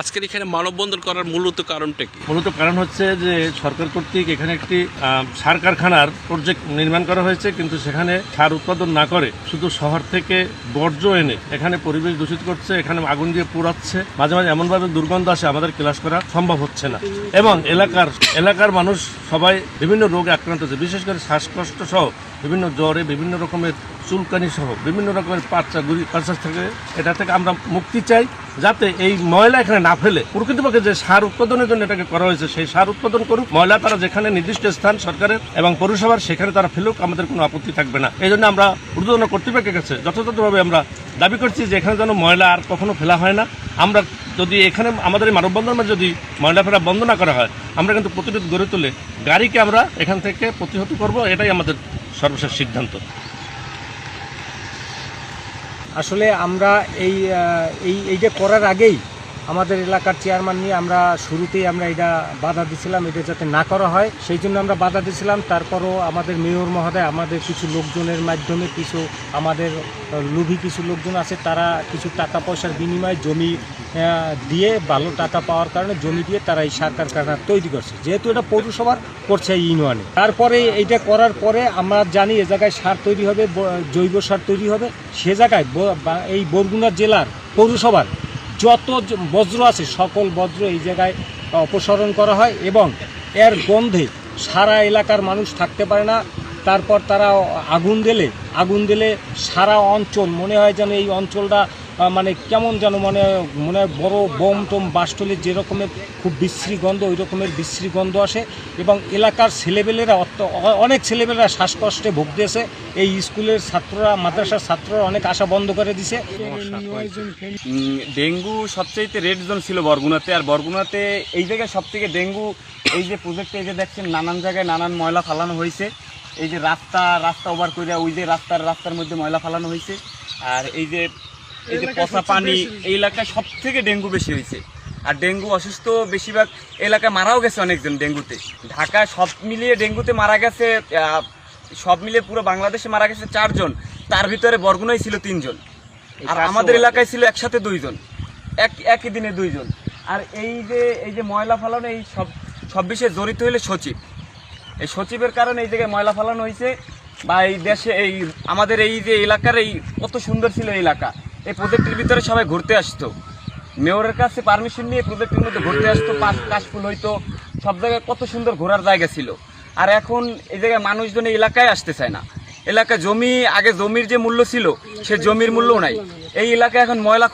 আজকের এখানে মানববন্ধন করার মূলত কারণটা কি? মূলত কারণ হচ্ছে যে সরকার কর্তৃক এখানে একটি সার কারখানার প্রজেক্ট নির্মাণ করা হয়েছে, কিন্তু সেখানে সার উৎপাদন না করে শুধু শহর থেকে বর্জ্য এনে এখানে পরিবেশ দূষিত করছে, এখানে আগুন দিয়ে পোড়াচ্ছে। মাঝে মাঝে এমনভাবে দুর্গন্ধ আসে, আমাদের ক্লাস করা সম্ভব হচ্ছে না। এবং এলাকার এলাকার মানুষ সবাই বিভিন্ন রোগে আক্রান্ত হচ্ছে, বিশেষ করে শ্বাসকষ্ট সহ বিভিন্ন জ্বরে, বিভিন্ন রকমের চুলকানি সহ বিভিন্ন রকমের পাচ্চা গুড়ি পাচ্চা থেকে, এটা থেকে আমরা মুক্তি চাই। যাতে এই ময়লা এখানে না ফেলে প্রকৃতপক্ষে যে সার উৎপাদনের জন্য এটাকে করা হয়েছে, সেই সার উৎপাদন করুক। ময়লা তারা যেখানে নির্দিষ্ট স্থান সরকারের এবং পৌরসভার সেখানে তারা ফেলুক, আমাদের কোনো আপত্তি থাকবে না। এই জন্য আমরা ঊর্ধ্বতন কর্তৃপক্ষের কাছে যথাযথভাবে আমরা দাবি করছি যে এখানে যেন ময়লা আর কখনো ফেলা হয় না। আমরা যদি এখানে আমাদের এই মানববন্ধন যদি ময়লা ফেলা বন্ধ না করা হয়, আমরা কিন্তু প্রতিরোধ গড়ে তুলে গাড়িকে আমরা এখান থেকে প্রতিহত করব, এটাই আমাদের সর্বশেষ সিদ্ধান্ত। আসলে আমরা এই এই এইটা করার আগেই আমাদের এলাকার চেয়ারম্যান নিয়ে আমরা শুরুতেই আমরা এটা বাধা দিছিলাম, এটা যাতে না করা হয়। সেই জন্য আমরা বাধা দিছিলাম। তারপরও আমাদের মেয়র মহোদয়, আমাদের কিছু লোকজনের মাধ্যমে কিছু আমাদের লোভী কিছু লোকজন আছে, তারা কিছু টাকা পয়সার বিনিময়ে জমি দিয়ে ভালো টাকা পাওয়ার কারণে জমি দিয়ে তারা এই সার কারখানা তৈরি করছে। যেহেতু এটা পৌরসভার করছে ইউনিয়নে। তারপরে এইটা করার পরে আমরা জানি এ জায়গায় সার তৈরি হবে জৈব সার তৈরি হবে। সে জায়গায় এই বরগুনা জেলার পৌরসভার যত বজ্র আছে, সকল বজ্র এই জায়গায় অপসারণ করা হয় এবং এর গন্ধে সারা এলাকার মানুষ থাকতে পারে না। তারপর তারা আগুন দিলে আগুন দিলে সারা অঞ্চল, মনে হয় যেন এই অঞ্চলটা মানে কেমন যেন মানে মনে হয় বড় বোম টোম বাস্টলের যেরকমের খুব বিশ্রী গন্ধ, ওই রকমের বিশ্রী গন্ধ আসে এবং এলাকার ছেলেবেলেরা অনেক ছেলেবেলেরা শ্বাসকষ্টে ভুগতেছে। এই স্কুলের ছাত্ররা, মাদ্রাসার ছাত্ররা অনেক আশা বন্ধ করে দিছে। ডেঙ্গু সবচেয়ে রেড জোন ছিল বরগুনাতে, আর বরগুনাতে এই জায়গায় সব থেকে ডেঙ্গু, এই যে প্রজেক্টে এই যে দেখছেন, নানান জায়গায় নানান ময়লা ফালানো হয়েছে। এই যে রাস্তা রাস্তা ওভার করে ওই যে রাস্তার রাস্তার মধ্যে ময়লা ফালানো হয়েছে। আর এই যে এই যে পচা পানি এই এলাকায় সব থেকে ডেঙ্গু বেশি হয়েছে। আর ডেঙ্গু অসুস্থ বেশিরভাগ এলাকায় মারাও গেছে অনেকজন ডেঙ্গুতে। ঢাকা সব মিলিয়ে ডেঙ্গুতে মারা গেছে সব মিলিয়ে পুরো বাংলাদেশে মারা গেছে চারজন। তার ভিতরে বরগুনাই ছিল তিনজন। আর আমাদের এলাকায় ছিল একসাথে দুইজন। এক একই দিনে দুইজন। আর এই যে এই যে ময়লা ফালানো এই সব সব বিষয়ে জড়িত হইলে সচিব। এই সচিবের কারণে এই জায়গায় ময়লা ফালানো হয়েছে বা এই দেশে এই আমাদের এই যে এলাকার এই কত সুন্দর ছিল এলাকা। এই প্রজেক্টের ভিতরে সবাই ঘুরতে আসতো। মেয়রের কাছে পারমিশন নিয়ে প্রজেক্টের মধ্যে ঘুরতে আসতো, পাশ কাশফুল হইতো, সব জায়গায় কত সুন্দর ঘোরার জায়গা ছিল। আর এখন এই জায়গায় মানুষজন এই এলাকায় আসতে চায় না। এলাকা জমি, আগে জমির যে মূল্য ছিল, সে জমির মূল্যও নাই। এই এলাকায় এখন ময়লা